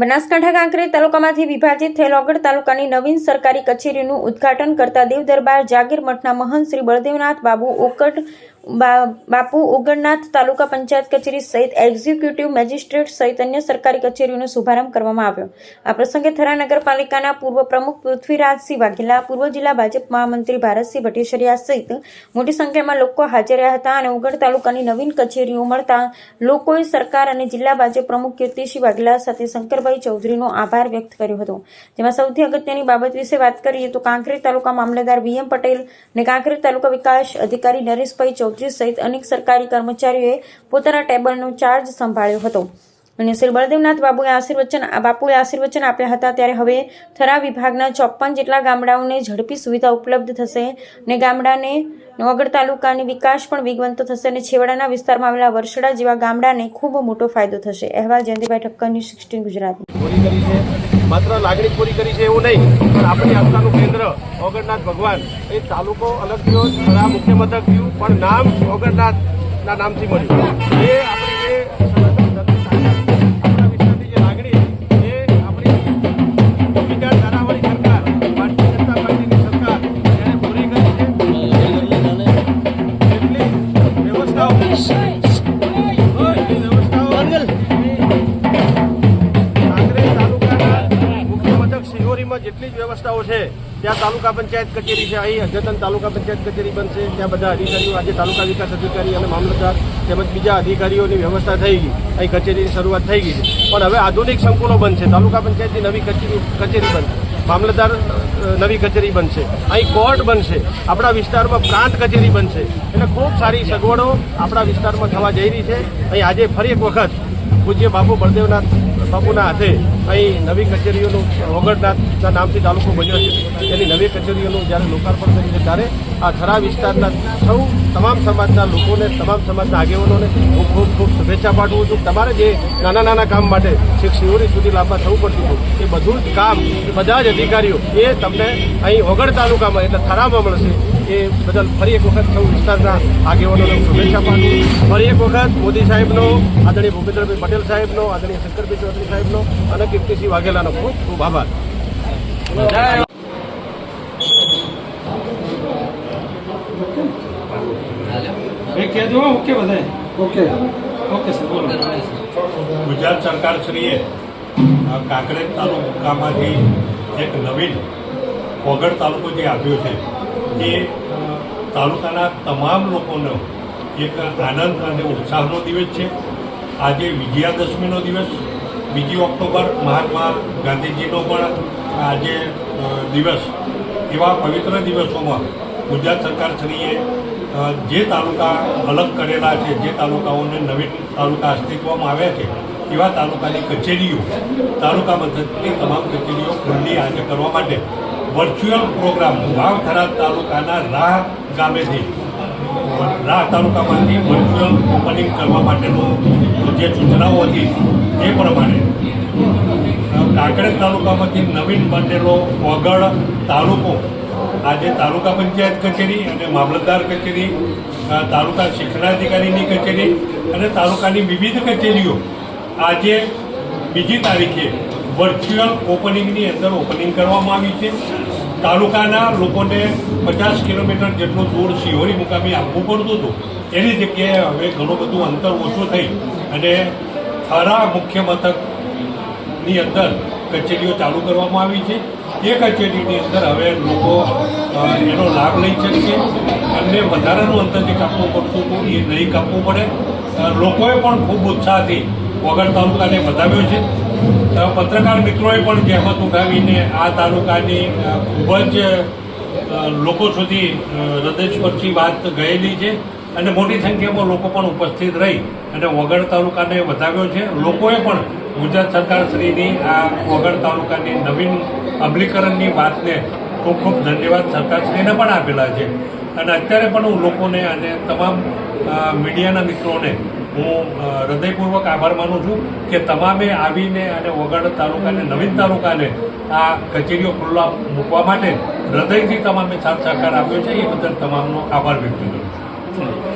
બનાસકાંઠા કાંકરેજ તાલુકામાંથી વિભાજિત થયેલ ઓગળ તાલુકાની નવીન સરકારી કચેરીનું ઉદ્ઘાટન કરતા દેવ દરબાર જાગીર મઠના મહંત શ્રી બળદેવનાથ બાબુ ઓકટ બાપુ ઉગણનાથ તાલુકા પંચાયત કચેરી સહિત એક્ઝિક્યુટિવ મેજિસ્ટ્રેટ સહિત અન્ય સરકારી કચેરીઓનો શુભારંભ કરવામાં આવ્યો. આ પ્રસંગે થરા નગરપાલિકાના પૂર્વ પ્રમુખ પૃથ્વીરાજસિંહ વાઘેલા, પૂર્વ જિલ્લા ભાજપ મહામંત્રી ભારતસિંહ ભટ્ટેસરિયા સહિત મોટી સંખ્યામાં લોકો હાજર રહ્યા હતા અને ઉગણ તાલુકાની નવીન કચેરીઓ મળતા લોકોએ સરકાર અને જિલ્લા ભાજપ પ્રમુખ કીર્તિસિંહ વાઘેલા સાથે શંકરભાઈ ચૌધરીનો આભાર વ્યક્ત કર્યો હતો. જેમાં સૌથી અગત્યની બાબત વિશે વાત કરીએ તો કાંકરેજ તાલુકા મામલતદાર વીએમ પટેલ અને કાંકરેજ તાલુકા વિકાસ અધિકારી નરેશભાઈ ચૌધરી સહિત અનેક સરકારી કર્મચારીઓએ પોતાના ટેબલનો ચાર્જ સંભાળ્યો હતો. અને શ્રી બળદેવનાથ બાબુએ આશીર્વચન બાપુએ આશીર્વચન આપ્યા હતા ત્યારે હવે થરા વિભાગના ચોપ્પન જેટલા ગામડાઓને ઝડપી સુવિધા ઉપલબ્ધ થશે અને ગામડાને નવાગઢ તાલુકાની વિકાસ પણ વેગવંતો થશે અને છેવાડાના વિસ્તારમાં આવેલા વરસડા જેવા ગામડાને ખૂબ મોટો ફાયદો થશે. અહેવાલ જયંતિભાઈ ઠક્કર ન્યૂઝ સિક્સટીન ગુજરાતી માત્ર લાગણી પૂરી કરી છે એવું નહીં, પણ આપણી આસ્થાનું કેન્દ્ર ઓગણનાથ ભગવાન. એ તાલુકો અલગ થયો ખરા મુખ્ય મથક થયું, પણ નામ ઓગણનાથના નામથી મળ્યું. એ આપણી આપણા જે લાગણી એ આપણી વિચારધારાવાળી સરકાર, ભારતીય જનતા પાર્ટીની સરકાર કરી છે. મુખ્ય જેટલી જ વ્યવસ્થાઓ છે, ત્યાં તાલુકા પંચાયત કચેરી છે. અહીં અદ્યતન તાલુકા પંચાયત કચેરી બનશે, ત્યાં બધા અધિકારીઓ, આજે તાલુકા વિકાસ અધિકારી અને મામલતદાર તેમજ બીજા અધિકારીઓની વ્યવસ્થા થઈ ગઈ. અહીં કચેરીની શરૂઆત થઈ ગઈ પણ હવે આધુનિક સંકુલો બનશે. તાલુકા પંચાયતની નવી કચેરી કચેરી બનશે. મામલતદાર નવી કચેરી બનશે. અહીં કોર્ટ બનશે. આપણા વિસ્તારમાં પ્રાંત કચેરી બનશે. એટલે ખૂબ સારી સગવડો આપણા વિસ્તારમાં થવા જઈ રહી છે. અહીં આજે ફરી એક વખત પૂજ્ય બાપુ બળદેવનાથ બાપુના હાથે અહીં નવી કચેરીઓનું વગરનાથના નામથી તાલુકો બન્યો છે. એની નવી કચેરીઓનું જ્યારે લોકાર્પણ કર્યું છે, ત્યારે આ થરા વિસ્તારના સૌ તમામ સમાજના લોકોને, તમામ સમાજના આગેવાનોને હું ખૂબ ખૂબ શુભેચ્છા પાઠવું છું. તમારે જે નાના નાના કામ માટે છેક શિવરી સુધી લાભમાં થવું પડતું હતું, એ બધું જ કામ બધા જ અધિકારીઓ એ તમને અહીં વગડ તાલુકામાં એટલે થરામાં મળશે. એ બદલ ફરી એક વખત સૌ વિસ્તારના આગેવાનોને શુભેચ્છા પાઠવું ફરી એક વખત મોદી સાહેબનો આદરણીય ભૂપેન્દ્રભાઈ પટેલ સાહેબનો આદરણીય શંકરભાઈ ચૌધરી સાહેબનો અને કીર્તિસિંહ વાઘેલાનો ખૂબ ખૂબ આભાર. એ કહેજો હો, ઓકે બધાય? ઓકે. ઓકે સર બોલો. ગુજરાત સરકાર શ્રીએ અ, કાંકરેજ તાલુકામાંથી એક નવીન વગડ તાલુકો જે આપ્યો છે એ તાલુકાના તમામ લોકોનો એક આનંદ અને ઉત્સાહનો દિવસ છે. આજે વિજયાદશમીનો દિવસ, બીજી ઓક્ટોબર મહાત્મા ગાંધીજીનો પણ આજે દિવસ. એવા પવિત્ર દિવસોમાં ગુજરાત સરકારશ્રીએ જે તાલુકા અલગ કરેલા છે, જે તાલુકાઓને નવીન તાલુકા અસ્તિત્વમાં આવ્યા છે, એવા તાલુકાની કચેરીઓ, તાલુકા મથકની તમામ કચેરીઓ ખુલ્લી આજે કરવા માટે વર્ચ્યુઅલ પ્રોગ્રામ વાવથરા તાલુકાના રાહ ગામેથી. રાહ તાલુકામાંથી વર્ચ્યુઅલ ઓપનિંગ કરવા માટેનો જે સૂચનાઓ હતી તે પ્રમાણે કાંકરેજ તાલુકામાંથી નવીન બનેલો વગડ તાલુકો આજે તાલુકા પંચાયત કચેરી અને મામલતદાર કચેરી તાલુકા શિક્ષણાધિકારીની કચેરી અને તાલુકાની વિવિધ કચેરીઓ આજે બીજી તારીખે વર્ચ્યુઅલ ઓપનિંગની અંદર ઓપનિંગ કરવામાં આવી છે. તાલુકાના લોકોને પચાસ કિલોમીટર જેટલું દૂર શિહોરી મુકામે આપવું પડતું હતું. એની જગ્યાએ હવે ઘણું બધું અંતર ઓછું થઈ અને થરા મુખ્ય મથકની અંદર કચેરીઓ ચાલુ કરવામાં આવી છે. એ કચેરીની અંદર હવે લોકો એનો લાભ લઈ શકશે. અને વધારાનું અંતર જે કાપવું પડતું હતું એ નહીં કાપવું પડે. લોકોએ પણ ખૂબ ઉત્સાહથી વગર તાલુકાને બતાવ્યો છે. પત્રકાર મિત્રોએ પણ જહેમત ઉઠાવીને આ તાલુકાની ખૂબ જ લોકો સુધી હૃદયસ્પર્શી વાત ગયેલી છે અને મોટી સંખ્યામાં લોકો પણ ઉપસ્થિત રહી અને વગડ તાલુકાને વધાવ્યો છે. લોકોએ પણ ગુજરાત સરકાર શ્રીની આ વગર તાલુકાની નવીન અમલીકરણની વાતને ખૂબ ખૂબ ધન્યવાદ સરકારશ્રીને પણ આપેલા છે. અને અત્યારે પણ હું લોકોને અને તમામ મીડિયાના મિત્રોને હું હૃદયપૂર્વક આભાર માનું છું કે તમામે આવીને અને વગાડ તાલુકાને, નવીન તાલુકાને આ કચેરીઓ ખુલ્લા મૂકવા માટે હૃદયથી તમામે સાથ સહકાર આપ્યો છે. એ બદલ તમામનો આભાર વ્યક્ત કરું છું.